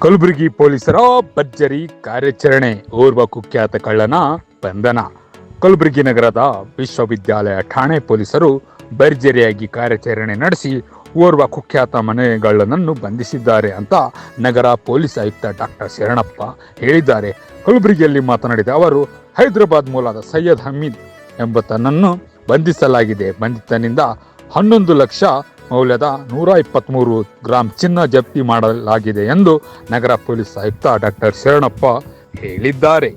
ಕಲಬುರಗಿ ಪೊಲೀಸರ ಭರ್ಜರಿ ಕಾರ್ಯಾಚರಣೆ. ಓರ್ವ ಕುಖ್ಯಾತ ಕಳ್ಳನ ಬಂಧನ. ಕಲಬುರಗಿ ನಗರದ ವಿಶ್ವವಿದ್ಯಾಲಯ ಠಾಣೆ ಪೊಲೀಸರು ಭರ್ಜರಿಯಾಗಿ ಕಾರ್ಯಾಚರಣೆ ನಡೆಸಿ ಓರ್ವ ಕುಖ್ಯಾತ ಮನೆಗಳ್ಳನನ್ನು ಬಂಧಿಸಿದ್ದಾರೆ ಅಂತ ನಗರ ಪೊಲೀಸ್ ಆಯುಕ್ತ ಡಾಕ್ಟರ್ ಶರಣಪ್ಪ ಹೇಳಿದ್ದಾರೆ. ಕಲಬುರಗಿಯಲ್ಲಿ ಮಾತನಾಡಿದ ಅವರು, ಹೈದರಾಬಾದ್ ಮೂಲದ ಸೈಯದ್ ಹಮೀದ್ ಎಂಬತನನ್ನು ಬಂಧಿಸಲಾಗಿದೆ. ಬಂಧಿತನಿಂದ ಹನ್ನೊಂದು ಲಕ್ಷ ಮೌಲ್ಯದ ನೂರ ಇಪ್ಪತ್ತ್ಮೂರು ಗ್ರಾಂ ಚಿನ್ನ ಜಪ್ತಿ ಮಾಡಲಾಗಿದೆ ಎಂದು ನಗರ ಪೊಲೀಸ್ ಆಯುಕ್ತ ಡಾಕ್ಟರ್ ಶರಣಪ್ಪ ಹೇಳಿದ್ದಾರೆ.